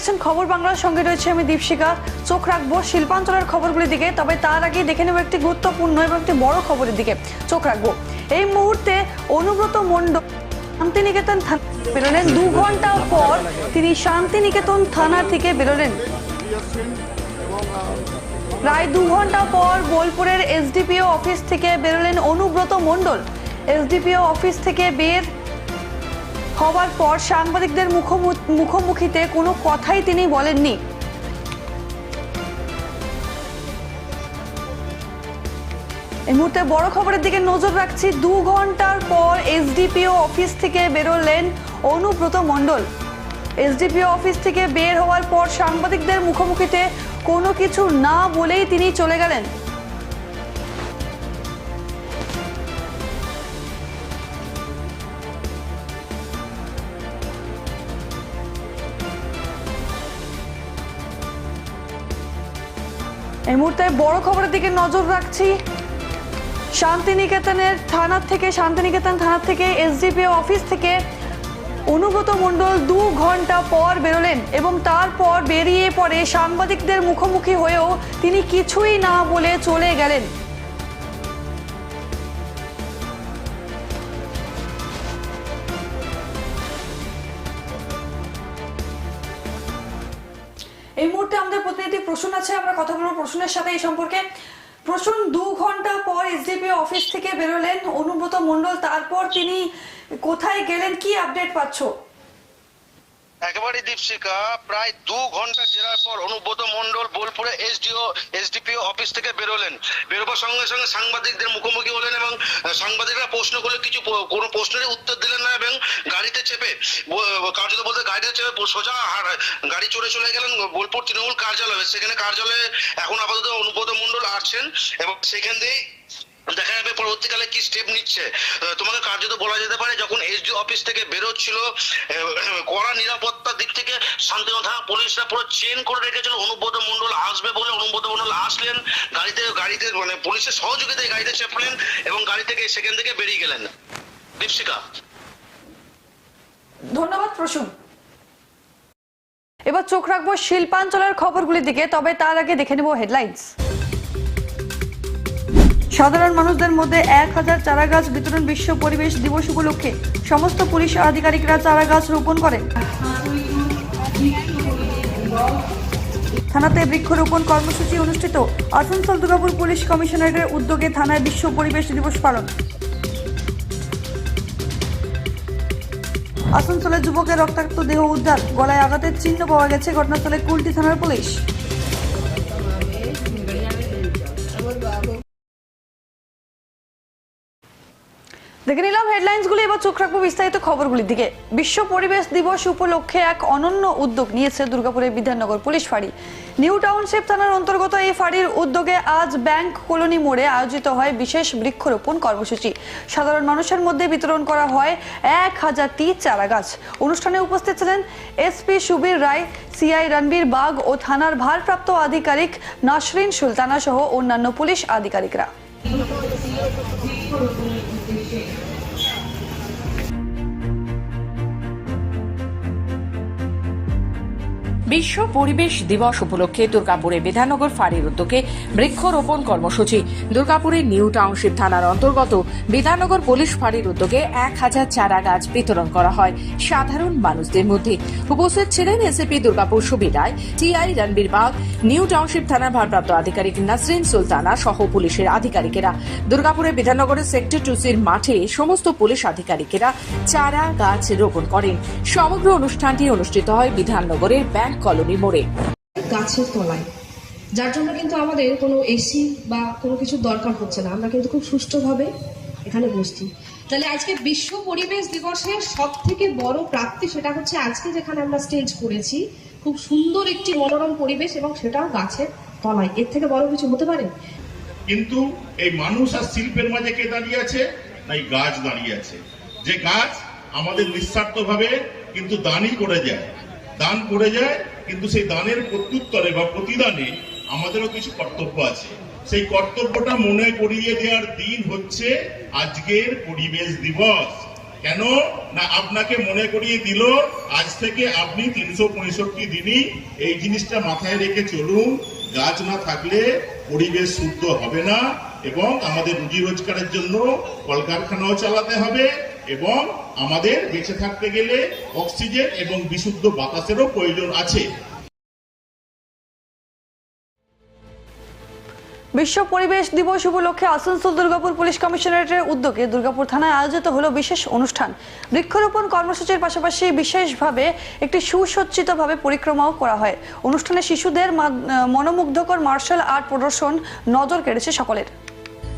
দেখছেন খবর বাংলার সঙ্গে রয়েছে আমি দীপশিকা চোখ রাখব শিল্পাঞ্চলের খবরগুলির দিকে, তবে তার আগে দেখে নেব একটি গুরুত্বপূর্ণ এবং একটি বড় খবরের দিকে। চোখ রাখব। এই মুহূর্তে অনুব্রত মণ্ডল শান্তিনিকেতন থানা বেরোলেন। দু ঘণ্টা পর তিনি শান্তিনিকেতন থানা থেকে বেরোলেন। প্রায় দু ঘণ্টা পর বোলপুরের এসডিপিও অফিস থেকে বেরোলেন অনুব্রত মণ্ডল। এসডিপিও অফিস থেকে বের হওয়ার পর সাংবাদিকদের মুখোমু- মুখোমুখিতে কোনো কথাই তিনি বলেননি। এই মুহূর্তে বড় খবরের দিকে নজর রাখছি। দু ঘণ্টার পর এসডিপিও অফিস থেকে বেরোলেন অনুব্রত মণ্ডল। এসডিপিও অফিস থেকে বের হওয়ার পর সাংবাদিকদের মুখোমুখিতে কোনো কিছু না বলেই তিনি চলে গেলেন। এই মুহূর্তে বড় খবরের দিকে নজর রাখছি। শান্তিনিকেতনের থানার থেকে, শান্তিনিকেতন থানার থেকে এসডিপিও অফিস থেকে অনুগত মণ্ডল দু ঘণ্টা পর বেরোলেন এবং তারপর বেরিয়ে পরে সাংবাদিকদের মুখোমুখি হয়েও তিনি কিছুই না বলে চলে গেলেন। প্রসূনের সাথে এই সম্পর্কে প্রচুর দু ঘণ্টা পর এসডিপি অফিস থেকে বেরোলেন অনুব্রত মন্ডল তারপর তিনি কোথায় গেলেন? কি আপডেট পাচ্ছো? একেবারে দীপশিকা প্রায় দু ঘণ্টা জেরার পর অনুব্রত মন্ডল বোলপুরে এসডিও, এসডিপিও অফিস থেকে বেরোলেন। বেরোবার সঙ্গে সঙ্গে সাংবাদিকদের মুখোমুখি হলেন এবং সাংবাদিকরা প্রশ্ন করলে কিছু কোনো প্রশ্নের উত্তর দিলেন না এবং গাড়িতে চেপে কার্যত বলতে গাড়িতে চেপে সোজা গাড়ি চড়ে চলে গেলেন বোলপুর তৃণমূল কার্যালয়ে। সেখানে কার্যালয়ে এখন আপাতত অনুব্রত মন্ডল আসছেন এবং সেখান দিয়েই দেখা যাবে পরবর্তীকালে কি স্টেপ নিচ্ছে। তোমাকে কার্যত বলা যেতে পারে, যখন এসডি অফিস থেকে বেরোচ্ছিল কড়া নিরাপত্তার দিক থেকে পুলিশরা পুরো চেন করে রেখেছিল, অনুব্রত মন্ডল আসবে বলে অনুব্রত মন্ডল আসলেন। গাড়িতে গাড়িতে মানে পুলিশের সহযোগিতায় গাড়িতে চেপলেন এবং গাড়ি থেকে সেখান থেকে বেরিয়ে গেলেন। দীপশিকা ধন্যবাদ, প্রসূন। এবার চোখ রাখব শিল্পাঞ্চলের খবরগুলির দিকে, তবে তার আগে দেখে নেব হেডলাইন্স সাধারণ মানুষদের মধ্যে এক হাজার চারা গাছ বিতরণ বিশ্ব পরিবেশ দিবস উপলক্ষে সমস্ত পুলিশ আধিকারিকরা চারা গাছ রোপণ করে থানাতে বৃক্ষরোপণ কর্মসূচি অনুষ্ঠিত। আসানসোল দুর্গাপুর পুলিশ কমিশনারের উদ্যোগে থানায় বিশ্ব পরিবেশ দিবস পালন। আসানসোলে যুবকের রক্তাক্ত দেহ উদ্ধার। গলায় আঘাতের চিহ্ন পাওয়া গেছে ঘটনাস্থলে কুলটি থানার পুলিশ। দেখে নিলাম হেডলাইন্সগুলি এবার চোখ রাখব বিস্তারিত খবরগুলির দিকে। বিশ্ব পরিবেশ দিবস উপলক্ষে এক অনন্য উদ্যোগ নিয়েছে দুর্গাপুরের বিধাননগর পুলিশ ফাঁড়ি। নিউ টাউনশিপ থানার অন্তর্গত এই ফাঁড়ির উদ্যোগে আজ ব্যাংক কলোনি মোড়ে আয়োজিত হয় বিশেষ বৃক্ষরোপণ কর্মসূচি। সাধারণ মানুষের মধ্যে বিতরণ করা হয় এক হাজারটি চারা গাছ। অনুষ্ঠানে উপস্থিত ছিলেন এসপি সুবীর রায়, সিআই রণবীর বাগ ও থানার ভারপ্রাপ্ত আধিকারিক নাসরিন সুলতানা সহ অন্যান্য পুলিশ আধিকারিকরা। বিশ্ব পরিবেশ দিবস উপলক্ষে দুর্গাপুরে বিধাননগর ফাঁড়ির উদ্যোগে বৃক্ষরোপণ কর্মসূচি। দুর্গাপুরের নিউ টাউনশিপ থানার অন্তর্গত বিধাননগর পুলিশ ফাঁড়ির উদ্যোগে এক হাজার চারা গাছ বিতরণ করা হয় সাধারণ মানুষদের মধ্যে। উপস্থিত ছিলেন এসিপি দুর্গাপুর সুবিধায় TI Ranbir Bag new township থানার ভারপ্রাপ্ত আধিকারিক নাসরিন সুলতানা সহ পুলিশের আধিকারিকেরা। দুর্গাপুরের বিধাননগরের সেক্টর টুসির মাঠে সমস্ত পুলিশ আধিকারিকেরা চারা গাছ রোপণ করেন। সমগ্র অনুষ্ঠানটি অনুষ্ঠিত হয় বিধাননগরের ব্যাংক কলোনি মোড়ে। গাছের তলায়। যার জন্য কিন্তু আমাদের কোনো এসি বা কোনো কিছু দরকার হচ্ছে না। আমরা কিন্তু খুব সুষ্ঠুভাবে এখানে বসছি। তাহলে আজকে বিশ্ব পরিবেশ দিবসের সব থেকে বড় প্রাপ্তি সেটা হচ্ছে আজকে যেখানে আমরা স্টেজ করেছি খুব সুন্দর একটি মনোরম পরিবেশ এবং সেটাও গাছের তলায়। এর থেকে বড় কিছু হতে পারে? কিন্তু এই মানুষ আর শিল্পের মাঝে কে দাঁড়িয়ে আছে? এই গাছ দাঁড়িয়ে আছে। যে গাছ আমাদের নিঃস্বার্থভাবে কিন্তু দানই করে যায় দান করে যায়, কিন্তু সেই দানের প্রত্যুত্তরে বা প্রতিদানে আমাদেরও কিছু কর্তব্য আছে। সেই কর্তব্যটা মনে করিয়ে দেওয়ার দিন হচ্ছে আজকের পরিবেশ দিবস। কেন? না, আপনাকে মনে করিয়ে দিল, আজ থেকে আপনি তিনশো পঁয়ষট্টি দিনই এই জিনিসটা মাথায় রেখে চলুন। গাছ না থাকলে পরিবেশ শুদ্ধ হবে না, এবং আমাদের রুজি রোজগারের জন্য কলকারখানাও চালাতে হবে এবং আমাদের বেঁচে থাকতে গেলে অক্সিজেন এবং বিশুদ্ধ বাতাসেরও প্রয়োজন আছে। বিশ্ব পরিবেশ দিবস উপলক্ষে আসানসোল দুর্গাপুর পুলিশ কমিশনারেটের উদ্যোগে দুর্গাপুর থানায় আয়োজিত হলো বিশেষ অনুষ্ঠান। বৃক্ষরোপণ কর্মসূচির পাশাপাশি বিশেষভাবে একটি সুসজ্জিতভাবে পরিক্রমাও করা হয়। অনুষ্ঠানে শিশুদের মনোমুগ্ধকর মার্শাল আর্ট প্রদর্শন নজর কেড়েছে সকলের।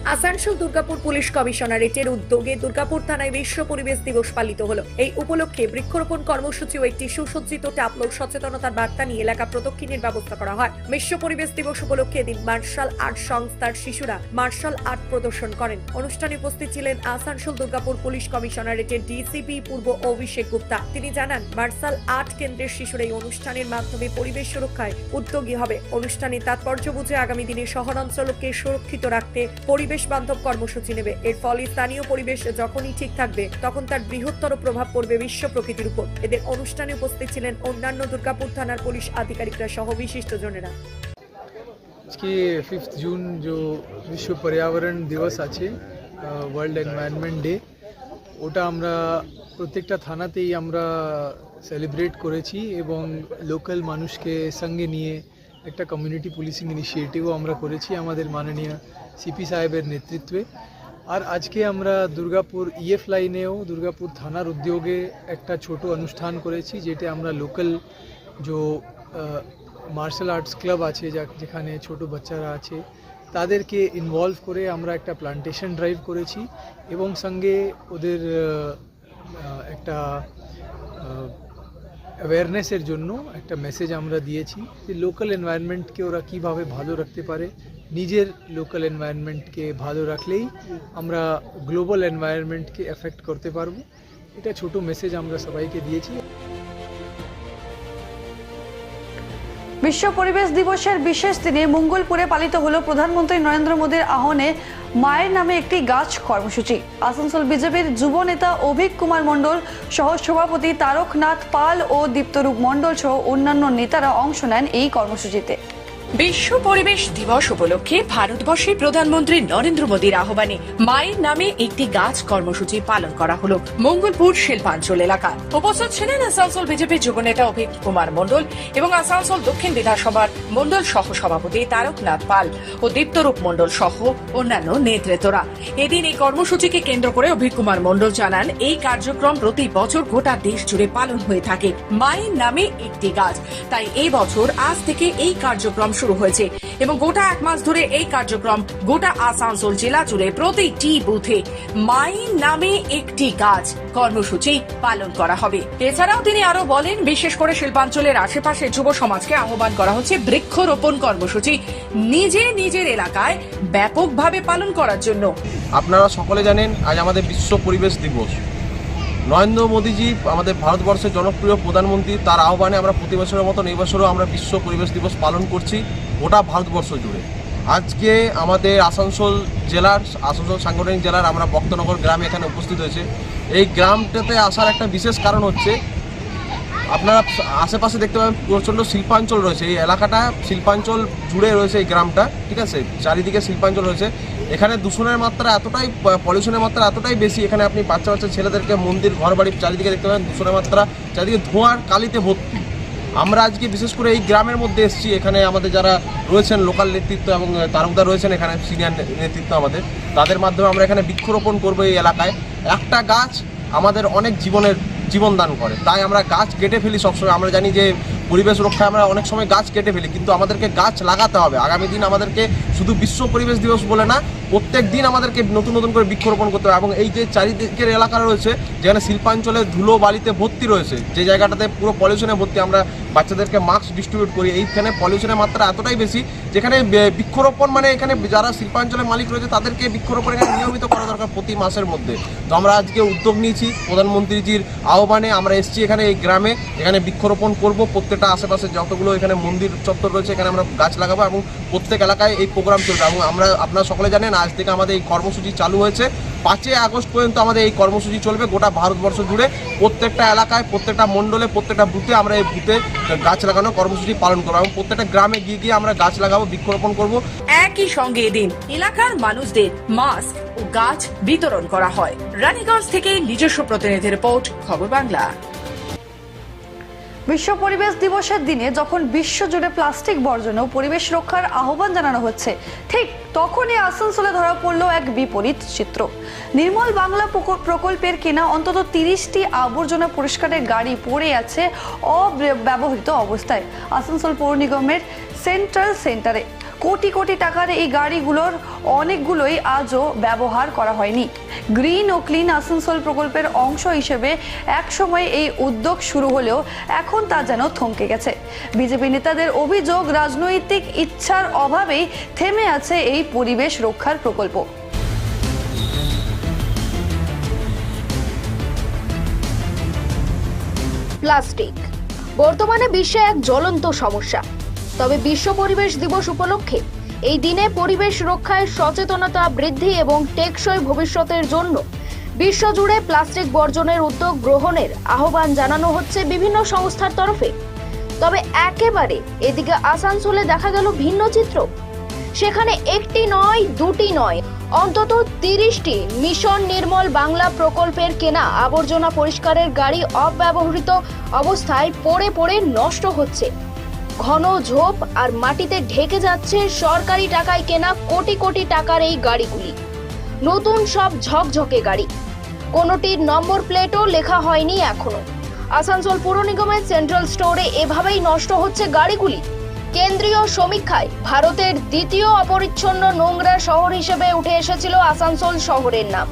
আসানসোল দুর্গাপুর পুলিশ কমিশনারেটের উদ্যোগে দুর্গাপুর থানায় বিশ্ব পরিবেশ দিবস পালিত হলো। এই উপলক্ষে বৃক্ষরোপণ কর্মসূচি ও একটি সুসজ্জিত ট্যাবলো সচেতনতার বার্তা নিয়ে এলাকা প্রদক্ষিণের ব্যবস্থা করা হয়। বিশ্ব পরিবেশ দিবস উপলক্ষে এদিন মার্শাল আর্ট সংস্থার শিশুরা মার্শাল আর্ট প্রদর্শন করেন। অনুষ্ঠানে উপস্থিত ছিলেন আসানসোল দুর্গাপুর পুলিশ কমিশনারেটের ডিসিপি পূর্ব অভিষেক গুপ্তা। তিনি জানান, মার্শাল আর্ট কেন্দ্রের শিশুরা এই অনুষ্ঠানের মাধ্যমে পরিবেশ সুরক্ষায় উদ্যোগী হবে। অনুষ্ঠানে তাৎপর্য বুঝে আগামী দিনে শহরাঞ্চলকে সুরক্ষিত রাখতে পরিবেশ বান্ধব কর্মসূচি নেবে। এর ফলে স্থানীয় পরিবেশ যখনই ঠিক থাকবে, তখন তার বৃহত্তর প্রভাব পড়বে বিশ্ব প্রকৃতির উপর। এদের অনুষ্ঠানে উপস্থিত ছিলেন অন্যান্য দুর্গাপুর থানার পুলিশ আধিকারিকরা সহ বিশিষ্টজনেরা। আজকে ফিফথ জুন যে বিশ্ব পর্যাবরণ দিবস আছে ওয়ার্ল্ড এনভায়রনমেন্ট ডে ওটা আমরা প্রত্যেকটা থানাতেই আমরা সেলিব্রেট করেছি এবং লোকাল মানুষকে সঙ্গে নিয়ে একটা কমিউনিটি পুলিশিং ইনিশিয়েটিভও আমরা করেছি আমাদের মাননীয় সিপি সাহেবের নেতৃত্বে। আর আজকে আমরা দুর্গাপুর ইএফ লাইনেও দুর্গাপুর থানার উদ্যোগে একটা ছোট অনুষ্ঠান করেছি, যেটা আমরা লোকাল যে মার্শাল আর্টস ক্লাব আছে যেখানে ছোট বাচ্চারা আছে, তাদেরকে ইনভলভ করে আমরা একটা প্লান্টেশন ড্রাইভ করেছি এবং সঙ্গে ওদের একটা অ্যাওয়ারনেসের জন্য একটা মেসেজ আমরা দিয়েছি যে লোকাল এনভায়রনমেন্টকে ওরা কীভাবে ভালো রাখতে পারে। নিজের লোকাল এনভায়রনমেন্টকে ভালো রাখলেই আমরা গ্লোবাল এনভায়রনমেন্টকে এফেক্ট করতে পারব। এটা ছোট মেসেজ আমরা সবাইকে দিয়েছি। বিশ্ব পরিবেশ দিবসের বিশেষ দিনে মঙ্গলপুরে পালিত হলো প্রধানমন্ত্রী নরেন্দ্র মোদীর আহ্বানে মায়ের নামে একটি গাছ কর্মসূচি। আসানসোল বিজেপির যুব নেতা অভিক কুমার মণ্ডল সহ সভাপতি তারকনাথ পাল ও দীপ্তরূপ মণ্ডল সহ অন্যান্য নেতারা অংশ নেন এই কর্মসূচিতে। বিশ্ব পরিবেশ দিবস উপলক্ষে ভারতবর্ষের প্রধানমন্ত্রী নরেন্দ্র মোদীর আহ্বানে মায়ের নামে একটি গাছ কর্মসূচি পালন করা হলো মঙ্গলপুর শিল্পাঞ্চল এলাকা উপস্থিত ছিলেন আসানসোল বিজেপি যুবনেতা অভিক কুমার মণ্ডল এবং আসানসোল দক্ষিণ বিধানসভার মণ্ডল সহ সভাপতি তারকনাথ পাল ও দীপ্তরূপ মণ্ডল সহ অন্যান্য নেতৃত্বরা। এদিন এই কর্মসূচিকে কেন্দ্র করে অভিক কুমার মণ্ডল জানান, এই কার্যক্রম প্রতি বছর গোটা দেশ জুড়ে পালন হয়ে থাকে মায়ের নামে একটি গাছ। তাই এই বছর আজ থেকে এই কার্যক্রম শুরু হয়েছে এবং গোটা এক মাস ধরে এই কার্যক্রম গোটা আসানসোল জেলা জুড়ে প্রতিটি বুথে মায়ের নামে একটি গাছ কর্মসূচি পালন করা হবে। এছাড়াও তিনি আরও বলেন, বিশেষ করে শিল্পাঞ্চলের আশেপাশে যুব সমাজকে আহ্বান করা হচ্ছে বৃক্ষরোপণ কর্মসূচি নিজে নিজের এলাকায় ব্যাপকভাবে পালন করার জন্য। আপনারা সকলে জানেন, আজ আমাদের বিশ্ব পরিবেশ দিবস। নরেন্দ্র মোদীজি আমাদের ভারতবর্ষের জনপ্রিয় প্রধানমন্ত্রী, তার আহ্বানে আমরা প্রতি বছরের মতন এই বছরও আমরা বিশ্ব পরিবেশ দিবস পালন করছি গোটা ভারতবর্ষ জুড়ে। আজকে আমাদের আসানসোল জেলার, আসানসোল সাংগঠনিক জেলার আমরা ভক্তনগর গ্রামে এখানে উপস্থিত হয়েছে। এই গ্রামটাতে আসার একটা বিশেষ কারণ হচ্ছে, আপনারা আশেপাশে দেখতে পাবেন প্রচণ্ড শিল্পাঞ্চল রয়েছে। এই এলাকাটা শিল্পাঞ্চল জুড়ে রয়েছে এই গ্রামটা, ঠিক আছে? চারিদিকে শিল্পাঞ্চল রয়েছে। এখানে দূষণের মাত্রা এতটাই পলিউশনের মাত্রা এতটাই বেশি, এখানে আপনি বাচ্চা বাচ্চা ছেলেদেরকে মন্দির ঘর বাড়ির চারিদিকে দেখতে পাবেন, দূষণের মাত্রা চারিদিকে ধোঁয়ার কালিতে ভর্তি। আমরা আজকে বিশেষ করে এই গ্রামের মধ্যে এসেছি, এখানে আমাদের যারা রয়েছেন লোকাল নেতৃত্ব এবং তারকদার রয়েছেন, এখানে সিনিয়র নেতৃত্ব আমাদের, তাদের মাধ্যমে আমরা এখানে বৃক্ষরোপণ করব এই এলাকায়। একটা গাছ আমাদের অনেক জীবনের জীবন দান করে, তাই আমরা গাছ কেটে ফেলি সবসময়। আমরা জানি যে পরিবেশ রক্ষায় আমরা অনেক সময় গাছ কেটে ফেলি, কিন্তু আমাদেরকে গাছ লাগাতে হবে। আগামী দিন আমাদেরকে শুধু বিশ্ব পরিবেশ দিবস বলে না, প্রত্যেক দিন আমাদেরকে নতুন নতুন করে বৃক্ষরোপণ করতে হবে। এবং এই যে চারিদিকের এলাকা রয়েছে, যেখানে শিল্পাঞ্চলে ধুলো বালিতে ভর্তি রয়েছে, যে জায়গাটাতে পুরো পলিউশনে ভর্তি আমরা বাচ্চাদেরকে মাস্ক ডিস্ট্রিবিউট করি। এইখানে পলিউশনের মাত্রা এতটাই বেশি, যেখানে বৃক্ষরোপণ মানে এখানে যারা শিল্পাঞ্চলের মালিক রয়েছে, তাদেরকে বৃক্ষরোপণ এখানে নিয়মিত করা দরকার প্রতি মাসের মধ্যে। তো আমরা আজকে উদ্যোগ নিয়েছি প্রধানমন্ত্রীজির আহ্বানে। আমরা এসেছি এখানে এই গ্রামে, এখানে বৃক্ষরোপণ করব। প্রত্যেকটা আশেপাশে যতগুলো এখানে মন্দির চত্বর রয়েছে, এখানে আমরা গাছ লাগাবো এবং প্রত্যেক এলাকায় এই প্রোগ্রাম চলবে। এবং আমরা, আপনারা সকলে জানেন, আজ থেকে আমাদের এই কর্মসূচি চালু হয়েছে। পাঁচই আগস্ট পর্যন্ত আমাদের এই কর্মসূচি চলবে গোটা ভারতবর্ষ জুড়ে। প্রত্যেকটা এলাকায়, প্রত্যেকটা মণ্ডলে, প্রত্যেকটা বুথে আমরা এই বুথে গাছ লাগানো কর্মসূচি পালন করব এবং প্রত্যেকটা গ্রামে গিয়ে গিয়ে আমরা গাছ লাগাবো, বৃক্ষরোপণ করব। একই সঙ্গে এদিন এলাকার মানুষদের মাস্ক ও গাছ বিতরণ করা হয়। রানীগঞ্জ থেকে নিজস্ব প্রতিনিধি রিপোর্ট, খবর বাংলা। বিশ্ব পরিবেশ দিবসের দিনে যখন বিশ্বজুড়ে প্লাস্টিক বর্জন ও পরিবেশ রক্ষার আহ্বান জানানো হচ্ছে, ঠিক তখনই আসানসোলে ধরা পড়ল এক বিপরীত চিত্র। নির্মল বাংলা প্রকল- প্রকল্পের কেনা অন্তত তিরিশটি আবর্জনা পরিষ্কারের গাড়ি পড়ে আছে অব্যবহৃত অবস্থায়। আসানসোল পৌর নিগমের সেন্ট্রাল সেন্টারে কোটি কোটি টাকার এই গাড়িগুলোর অনেকগুলোই আজও ব্যবহার করা হয়নি। গ্রিন ও ক্লিন আসানসোল প্রকল্পের অংশ হিসেবে একসময় এই উদ্যোগ শুরু হলেও এখন তা যেন থমকে গেছে। বিজেপি নেতাদের অভিযোগ, রাজনৈতিক ইচ্ছার অভাবেই থেমে আছে এই পরিবেশ রক্ষার প্রকল্প। প্লাস্টিক। বর্তমানে বিশ্বে এক জ্বলন্ত সমস্যা। তবে বিশ্ব পরিবেশ দিবস উপলক্ষে এই দিনে পরিবেশ রক্ষায় সচেতনতা বৃদ্ধি এবং টেকসই ভবিষ্যতের জন্য বিশ্বজুড়ে প্লাস্টিক বর্জনের উদ্যোগ গ্রহণের আহ্বান জানানো হচ্ছে বিভিন্ন সংস্থার তরফে। তবে একেবারে এদিকে আসানসোলে দেখা গেল ভিন্ন চিত্র। সেখানে একটি নয়, দুটি নয়, অন্তত তিরিশটি মিশন নির্মল বাংলা প্রকল্পের কেনা আবর্জনা পরিষ্কারের গাড়ি অব্যবহৃত অবস্থায় পড়ে পড়ে নষ্ট হচ্ছে। ঘন ঝোপ আর মাটিতে ঢেকে যাচ্ছে সরকারি টাকায় কেনা কোটি কোটি টাকার এই গাড়িগুলি। নতুন সব ঝকঝকে গাড়ি। কোনোটির নম্বর প্লেটও লেখা হয়নি এখনও। আসানসোল পুর নিগমের সেন্ট্রাল স্টোরে এভাবেই নষ্ট হচ্ছে গাড়িগুলি। কেন্দ্রীয় সমীক্ষায় ভারতের দ্বিতীয় অপরিচ্ছন্ন নোংরা শহর হিসেবে উঠে এসেছিল আসানসোল শহরের নাম।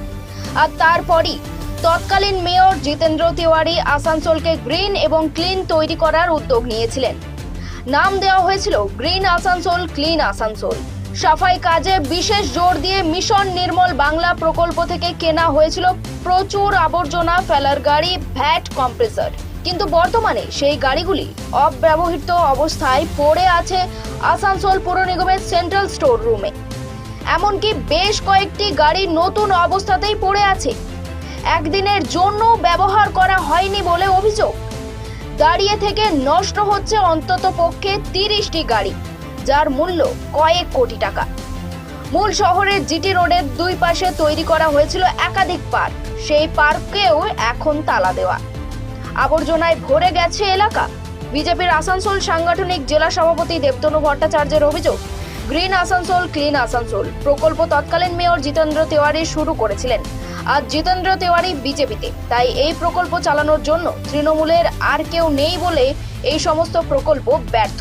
আর তারপরই তৎকালীন মেয়র জিতেন্দ্র তিওয়ারি আসানসোলকে গ্রিন এবং ক্লিন তৈরি করার উদ্যোগ নিয়েছিলেন। নাম দেওয়া হয়েছিল গ্রিন আসানসোল, ক্লিন আসানসোল। সাফাই কাজে বিশেষ জোর দিয়ে মিশন নির্মল বাংলা প্রকল্প থেকে কেনা হয়েছিল প্রচুর আবর্জনা ফেলার গাড়ি, ভ্যাট, কম্প্রেসার। কিন্তু বর্তমানে সেই গাড়িগুলি অব্যবহৃত অবস্থায় পড়ে আছে আসানসোল পুর নিগমের সেন্ট্রাল স্টোর রুমে এমনকি বেশ কয়েকটি গাড়ি নতুন অবস্থাতেই পড়ে আছে। একদিনের জন্য ব্যবহার করা হয়নি বলে অভিযোগ। দাঁড়িয়ে থেকে নষ্ট হচ্ছে অন্তত পক্ষে তিরিশটি গাড়ি, যার মূল্য কয়েক কোটি টাকা। মূল শহরের জিটি রোডের দুই পাশে তৈরি করা হয়েছিল একাধিক পার্ক, সেই পার্কেও এখন তালা দেওয়া। আবর্জনায় ভরে গেছে এলাকা। বিজেপির আসানসোল সাংগঠনিক জেলা সভাপতি দেবতনু ভট্টাচার্যের অভিযোগ, গ্রিন আসানসোল, ক্লিন আসানসোল প্রকল্প তৎকালীন মেয়র জিতেন্দ্র তিওয়ারি শুরু করেছিলেন। আজ জিতেন্দ্র তিওয়ারি বিজেপিতে। তাই এই প্রকল্প চালানোর জন্য তৃণমূলের আর কেউ নেই বলে এই সমস্ত প্রকল্প ব্যর্থ।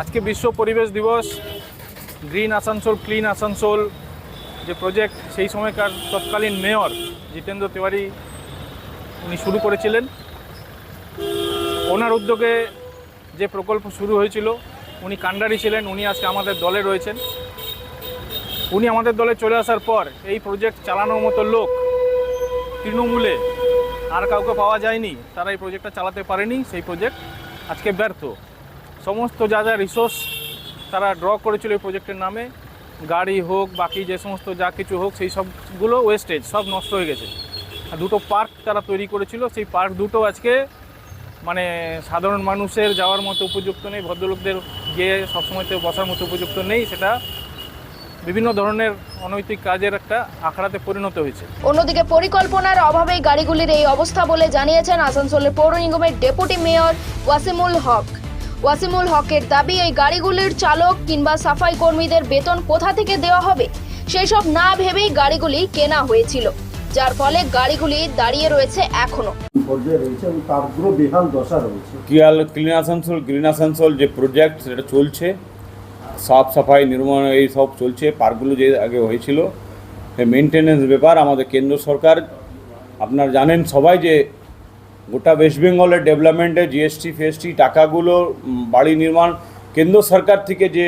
আজকে বিশ্ব পরিবেশ দিবস, গ্রিন আসানসোল, ক্লিন আসানসোল যে প্রজেক্ট, সেই সময়কার তৎকালীন মেয়র জিতেন্দ্র তিওয়ারি উনি শুরু করেছিলেন। ওনার উদ্যোগে যে প্রকল্প শুরু হয়েছিল, উনি কান্ডারি ছিলেন, উনি আজকে আমাদের দলে রয়েছেন। উনি আমাদের দলে চলে আসার পর এই প্রজেক্ট চালানোর মতো লোক তৃণমূলে আর কাউকে পাওয়া যায়নি, তারা এই প্রজেক্টটা চালাতে পারেনি, সেই প্রজেক্ট আজকে ব্যর্থ। সমস্ত যা যা রিসোর্স তারা ড্র করেছিল এই প্রজেক্টের নামে, গাড়ি হোক, বাকি যে সমস্ত যা কিছু হোক, সেই সবগুলো ওয়েস্টেজ সব নষ্ট হয়ে গেছে। আর দুটো পার্ক তারা তৈরি করেছিল, সেই পার্ক দুটো আজকে মানে সাধারণ মানুষের যাওয়ার মতো উপযুক্ত নেই, ভদ্রলোকদের গিয়ে সবসময়তে বসার মতো উপযুক্ত নেই, সেটা বিভিন্ন ধরনের অনৈতিক কাজের একটা আখড়াতে পরিণত হয়েছে। অন্যদিকে পরিকল্পনার অভাবেই গাড়িগুলির এই অবস্থা বলে জানিয়েছেন আসানসোলের পৌর নিগমের ডেপুটি মেয়র ওয়াসিমুল হক। ওয়াসিমুল হকের দাবি এই গাড়িগুলির চালক কিংবা সাফাই কর্মীদের বেতন কোথা থেকে দেওয়া হবে সেই সব না ভেবেই গাড়িগুলি কেনা হয়েছিল যার ফলে গাড়িগুলি দাঁড়িয়ে রয়েছে এখনও। পর্যায়ে রয়েছে এবং তারগুলো বেহাল দশা রয়েছে। কিয়াল ক্লিন আসানসোল গ্রিন আসানসোল যে প্রজেক্ট সেটা চলছে। সাফ সাফাই নির্মাণ এই সব চলছে, পার্কগুলো যে আগে হয়েছিল মেনটেনেন্স ব্যাপার আমাদের কেন্দ্র সরকার, আপনার জানেন সবাই যে গোটা ওয়েস্ট বেঙ্গলের ডেভেলপমেন্টে জিএসটি ফিএসটি টাকাগুলো বাড়ি নির্মাণ, কেন্দ্র সরকার থেকে যে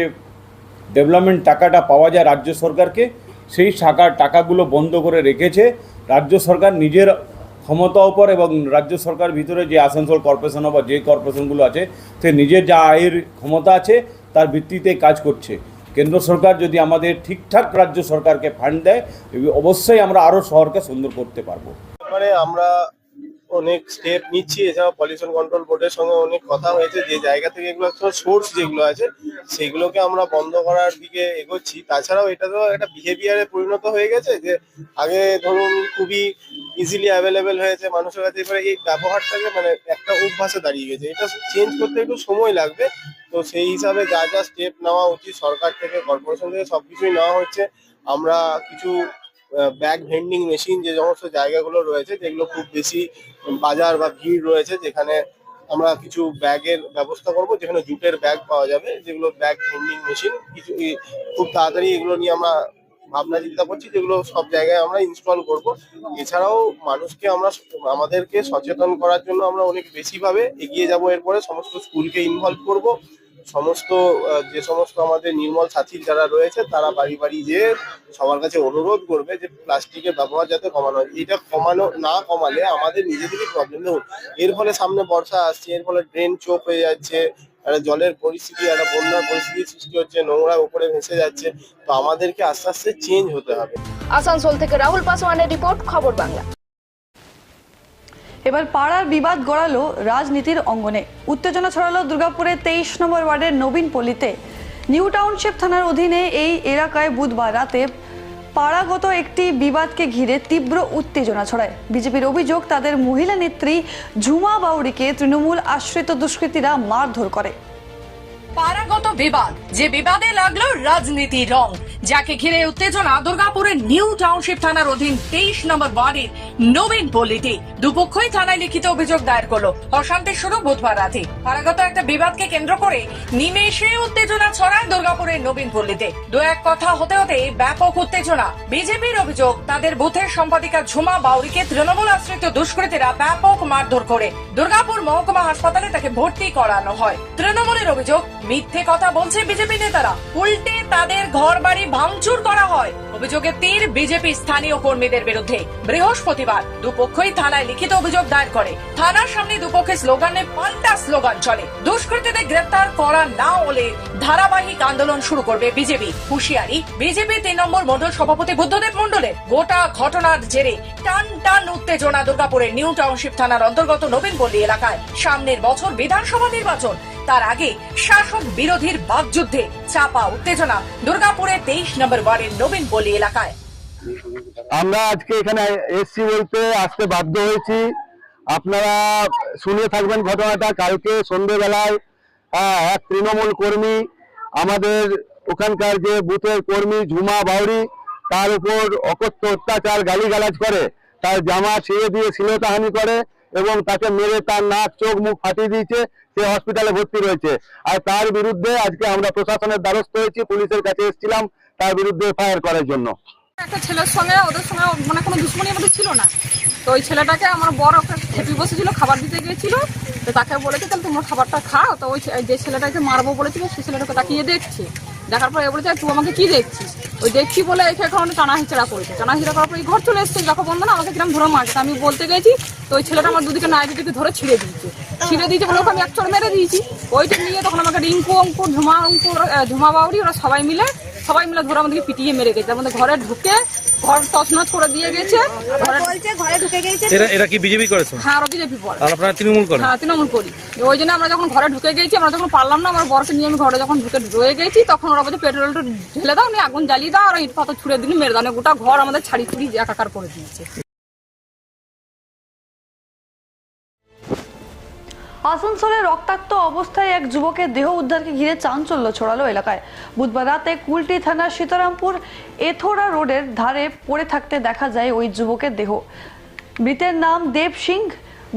ডেভেলপমেন্ট টাকাটা পাওয়া যায় রাজ্য সরকারকে, সেই টাকার টাকাগুলো বন্ধ করে রেখেছে। রাজ্য সরকার নিজের ক্ষমতা উপর এবং রাজ্য সরকার ভিতরে যে আসানসোল কর্পোরেশন বা যে কর্পোরেশনগুলো আছে, সে নিজের যা আয়ের ক্ষমতা আছে তার ভিত্তিতে কাজ করছে। কেন্দ্র সরকার যদি আমাদের ঠিকঠাক রাজ্য সরকারকে ফান্ড দেয়, অবশ্যই আমরা আরও শহরকে সুন্দর করতে পারব। মানে আমরা অনেক স্টেপ নিচ্ছি, এছাড়াও পলিউশন কন্ট্রোল বোর্ডের সঙ্গে অনেক কথা হয়েছে, যে জায়গা থেকে এগুলো সোর্স যেগুলো আছে, সেগুলোকে আমরা বন্ধ করার দিকে এগোচ্ছি। তাছাড়াও এটা তো একটা বিহেভিয়ারে পরিণত হয়ে গেছে, যে আগে ধরুন খুবই ইজিলি অ্যাভেলেবেল হয়েছে, মানুষের কাছে এবারে এই ব্যবহারটাকে মানে একটা অভ্যাসে দাঁড়িয়ে গেছে। এটা চেঞ্জ করতে একটু সময় লাগবে তো সেই হিসাবে যা যা স্টেপ নেওয়া উচিত সরকার থেকে কর্পোরেশন থেকে সবকিছুই নেওয়া হচ্ছে। আমরা কিছু ব্যাগ ভেন্ডিং মেশিন যে সমস্ত জায়গাগুলো রয়েছে, যেগুলো খুব বেশি বাজার বা ভিড় রয়েছে, যেখানে আমরা কিছু ব্যাগের ব্যবস্থা করব, যেখানে জুটের ব্যাগ পাওয়া যাবে, যেগুলো ব্যাগ ভেন্ডিং মেশিন কিছু খুব তাড়াতাড়ি এগুলো নিয়ে আমরা ভাবনা চিন্তা করছি, যেগুলো সব জায়গায় আমরা ইনস্টল করব। এছাড়াও মানুষকে আমরা, আমাদেরকে সচেতন করার জন্য আমরা অনেক বেশিভাবে এগিয়ে যাব, এরপরে সমস্ত স্কুলকে ইনভলভ করব। সমস্ত যে সমস্ত আমাদের নির্মল সাথী যারা রয়েছে, তারা বাড়ি বাড়ি যেয়ে সবার কাছে অনুরোধ করবে যে প্লাস্টিকের ব্যবহার যাতে কমানো হয়। এটা কমানো, না কমালে আমাদের নিজেদেরই প্রবলেম দেখুন, এর ফলে সামনে বর্ষা আসছে, এর ফলে ড্রেন চোখ হয়ে যাচ্ছে একটা জলের পরিস্থিতি একটা বন্যার পরিস্থিতি সৃষ্টি হচ্ছে, নোংরা উপরে ভেসে যাচ্ছে। তো আমাদেরকে আস্তে আস্তে চেঞ্জ হতে হবে। আসানসোল থেকে রাহুল পাসওয়ানের রিপোর্ট খবর বাংলা। এবার পাড়ার বিবাদ গড়ালো রাজনীতির অঙ্গনে। উত্তেজনা ছড়ালো দুর্গাপুরে তেইশ নম্বর ওয়ার্ডের নবীন পল্লীতে নিউ টাউনশিপ থানার অধীনে এই এলাকায় বুধবার রাতে পাড়াগত একটি বিবাদকে ঘিরে তীব্র উত্তেজনা ছড়ায়। বিজেপির অভিযোগ, তাদের মহিলা নেত্রী ঝুমা বাউরিকে তৃণমূল আশ্রিত দুষ্কৃতীরা মারধর করে। পাড়াগত বিবাদ, যে বিবাদে লাগল রাজনীতির রং, যাকে ঘিরে উত্তেজনা দুর্গাপুরের নিউ টাউনশিপ থানার অধীন তেইশ নম্বর ওয়ার্ডের নবীন পল্লীতে দুপক্ষই থানায় লিখিত অভিযোগ দায়ের করল। অশান্তি শুরু বুধবার রাতে। পাড়াগত একটা বিবাদকে কেন্দ্র করে নিমেষে উত্তেজনা ছড়ায় দুর্গাপুরের নবীন পল্লীতে। দু এক কথা হতে হতে ব্যাপক উত্তেজনা। বিজেপির অভিযোগ, তাদের বুথের সম্পাদিকা ঝুমা বাউরিকে তৃণমূল আশ্রিত দুষ্কৃতীরা ব্যাপক মারধর করে। দুর্গাপুর মহকুমা হাসপাতালে তাকে ভর্তি করানো হয়। তৃণমূলের অভিযোগ মিথ্যে কথা বলছে বিজেপি নেতারা। উল্টে তাদের ঘর বাড়ি ভাঙচুর করা হয়। অভিযোগের তীর বিজেপি স্থানীয় কর্মীদের বিরুদ্ধে বৃহস্পতিবার দুপক্ষই থানায় লিখিত অভিযোগ দায়ের করে। থানার সামনে দুপক্ষের স্লোগানে পাল্টা স্লোগান চলে। দুষ্কৃতীদের গ্রেপ্তার করা না হলে ধারাবাহিক আন্দোলন শুরু করবে বিজেপি। হুঁশিয়ারি, বিজেপি তিন নম্বর মন্ডল সভাপতি বুদ্ধদেব মন্ডলের গোটা ঘটনার জেরে টান টান উত্তেজনা দুর্গাপুরের নিউ টাউনশিপ থানার অন্তর্গত নবীনপল্লী এলাকায়। সামনের বছর বিধানসভা নির্বাচন তার আগে শাসক বিরোধীর বাগযুদ্ধে চাপা উত্তেজনা দুর্গাপুরে তেইশ নম্বর ওয়ার্ডের নবীনপল্লী এলাকায়। আমরা আজকে এখানে এসছি বলতে আসতে বাধ্য হয়েছি। আপনারা শুনে থাকবেন ঘটনাটা। কালকে সন্ধ্যেবেলায় এক তৃণমূল কর্মী, আমাদের ওখানকার যে বুথের কর্মী ঝুমা বাউরি তার উপর অকথ্য অত্যাচার গালিগালাজ করে, তার জামা ছিঁড়ে দিয়ে শ্লীলতাহানি করে এবং তাকে মেরে তার নাক, চোখ, মুখ ফাটিয়ে দিয়েছে, সে হসপিটালে ভর্তি রয়েছে। আর তার বিরুদ্ধে আজকে আমরা প্রশাসনের দ্বারস্থ হয়েছি, পুলিশের কাছে এসেছিলাম তার বিরুদ্ধে এফআইআর করার জন্য। একটা ছেলের সঙ্গে, ওদের সঙ্গে মানে কোনো দুশ্মনী আমাদের ছিল না। তো ওই ছেলেটাকে আমার বড় খেপি বসেছিল, খাবার দিতে গিয়েছিল। তো তাকে বলেছে, তাহলে তোমরা খাবারটা খাও। তো ওই যে ছেলেটাকে মারবো বলেছিল সেই ছেলেটাকে তাকিয়ে দেখছে। দেখার পরে বলেছে, তুই আমাকে কি দেখছিস? ওই দেখছি বলে এখন টানা হিচড়া করেছে। টানা হিচড়া করার পর এই ঘর চলে এসছে দেখো বন্ধ না আমাকে কিরম ধরে মারছে। আমি বলতে গেছি তো ওই ছেলেটা আমার দুদিকে নাই দিকে ধরে ছিঁড়ে দিয়েছে। ছিঁড়ে দিয়েছে বলে আমি এক চড় মেরে দিয়েছি। ওইটা নিয়ে তখন আমাকে রিঙ্কু অঙ্কুর ঝুমা অঙ্কুর ঝুমা বাউরি ওরা সবাই মিলে সবাই মিলে ধরে আমাদেরকে পিটিয়ে মেরে গেছে। আমাদের ঘরে ঢুকে ঘর তছনছ করে দিয়ে গেছে। ঘরে বলছে ঘরে ঢুকে গেছে। এরা এরা কি বিজেপি করেছে হ্যাঁ ওরা বিজেপি আর আপনারা তৃণমূল করেন? হ্যাঁ তৃণমূল করি। ওই জন্য আমরা যখন ঘরে ঢুকে গেছি আমরা যখন পারলাম না আমার বরকে নিয়ে আমি ঘরে যখন ঢুকে রয়ে গেছি তখন ওরা বলছে পেট্রোল ঢেলে দাও নিয়ে আগুন জ্বালিয়ে দাও আর ইট পাতা ছুড়ে দিলে মেরে দাও। নিয়ে গোটা ঘর আমাদের ছাড়ি ছুড়ি একাকার করে দিয়েছে। আসানসোলে রক্তাক্ত অবস্থায় এক যুবকের দেহ উদ্ধারকে ঘিরে চাঞ্চল্য ছড়ালো এলাকায়। বুধবার রাতে কুলটি থানার সীতারামপুর এথোরা রোডের ধারে পড়ে থাকতে দেখা যায় ওই যুবকের দেহ। মৃতের নাম দেব সিং।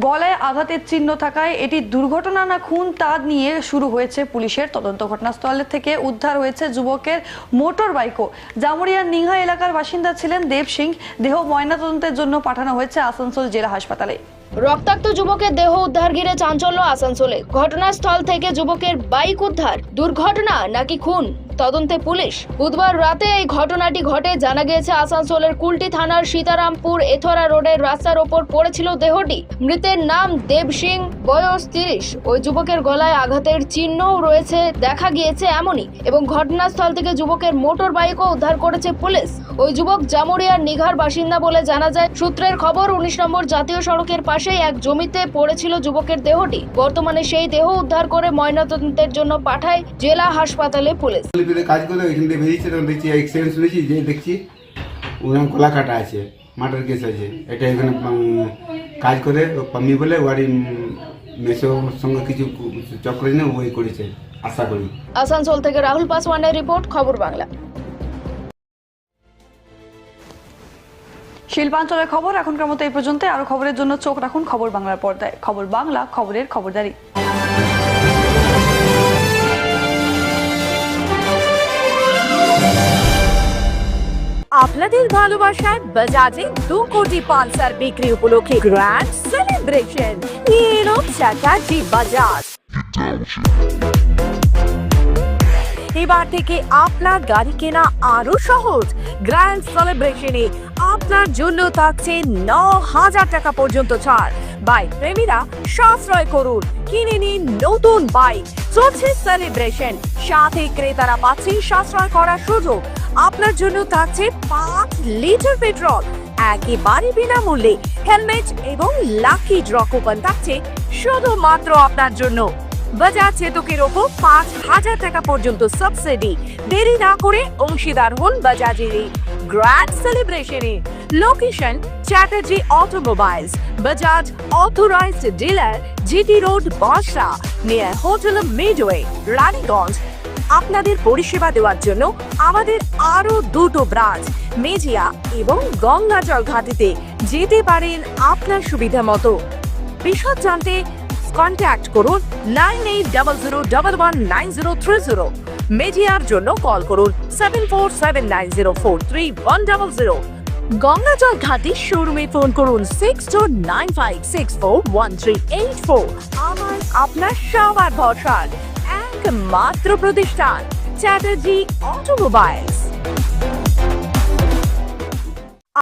গলায় আঘাতের চিহ্ন থাকায় এটি দুর্ঘটনা না খুন তা নিয়ে শুরু হয়েছে পুলিশের তদন্ত। ঘটনাস্থল থেকে উদ্ধার হয়েছে যুবকের মোটর বাইকও। জামুরিয়ার নিংহা এলাকার বাসিন্দা ছিলেন দেব সিং। দেহ ময়নাতদন্তের জন্য পাঠানো হয়েছে আসানসোল জেলা হাসপাতালে। রক্তাক্ত যুবকের দেহ উদ্ধার ঘিরে চাঞ্চল্য আসানসোলে। ঘটনাস্থল থেকে যুবকের বাইক উদ্ধার। দুর্ঘটনা নাকি খুন? তদন্তে পুলিশ বুধবার রাতে এই ঘটনাটি ঘটে। জানা গিয়েছে, আসানসোলের কুলটি থানার সীতারামপুর এথরা রোডের রাস্তার ওপর পড়েছিল দেহটি। মৃতের নাম দেব সিং, বয়স তিরিশ। ওই যুবকের গলায় আঘাতের চিহ্নও রয়েছে, দেখা গিয়েছে এমনই। এবং ঘটনাস্থল থেকে যুবকের মোটর বাইকও উদ্ধার করেছে পুলিশ। ওই যুবক জামুরিয়ার নিঘার বাসিন্দা বলে জানা যায়, সূত্রের খবর উনিশ নম্বর জাতীয় সড়কের পাশেই এক জমিতে পড়েছিল যুবকের দেহটি। বর্তমানে সেই দেহ উদ্ধার করে ময়নাতদন্তের জন্য পাঠায় জেলা হাসপাতালে পুলিশ। লিপিতে কাজ করে ওইখান থেকে বেরিয়েছে তখন দেখছি এক্সিডেন্ট শুনেছি যে দেখছি ওখানে গলা কাটা আছে মার্ডার কেস আছে। এটা এখানে কাজ করে ও পাম্মি বলে ওয়ারি মেসোর সঙ্গে কিছু চক্র নিয়ে ওই করেছে আশা করি। আসানসোল থেকে রাহুল পাসওয়ানের রিপোর্ট খবর বাংলা। শিল্পাঞ্চলের খবর এখনকার মতো এই পর্যন্ত আরও খবরের জন্য চোখ রাখুন খবর বাংলার পর্দায়। খবর বাংলা খবরের খবরদারি। আপনাদের ভালোবাসায় বাজাজে দু কোটি পালসার বিক্রি উপলক্ষে গ্র্যান্ড সেলিব্রেশন নিয়ে চাচাজি বাজাজ। এবার থেকে আপনার গাড়ি কেনা আরও সহজ। গ্র্যান্ড সেলিব্রেশনে আপনার জন্য থাকছে ন হাজার টাকা পর্যন্ত ছাড়। বাইক প্রেমীরা সাশ্রয় করুন। কিনে নিন নতুন বাইক চলছে সেলিব্রেশন সাথে ক্রেতারা পাচ্ছেন সাশ্রয় করার সুযোগ। আপনার জন্য থাকছে পাঁচ লিটার পেট্রোল। একেবারে বিনামূল্যে হেলমেট এবং লাকি ড্র কুপন থাকছে শুধুমাত্র আপনার জন্য। বাজাজ চেতকের ওপর পাঁচ হাজার টাকা পর্যন্ত সাবসিডি। দেরি না করে অংশীদার হন বাজাজের এই grand সেলিব্রেশনে location Chatterjee automobiles Bajaj authorized dealer GT road বাসা নিয়ার হোটেল মিডওয়ে রানীগঞ্জ আপনাদের পরিষেবা দেওয়ার জন্য আমাদের আরও দুটো ব্রাঞ্চ মেজিয়া এবং গঙ্গাজল ঘাটিতে যেতে পারেন আপনার সুবিধা মতো। বিশদ জানতে কন্ট্যাক্ট করুন nine eight double zero double one nine zero three zero. Magyar জন্য কল করুন seven four seven nine zero four three one double zero. Gangajal Ghati শোরুমে ফোন করুন six two nine five six four one three eight four. আমার, আপনার সবার ভরসার একমাত্র প্রতিষ্ঠান চ্যাটার্জি অটোমোবাইলস।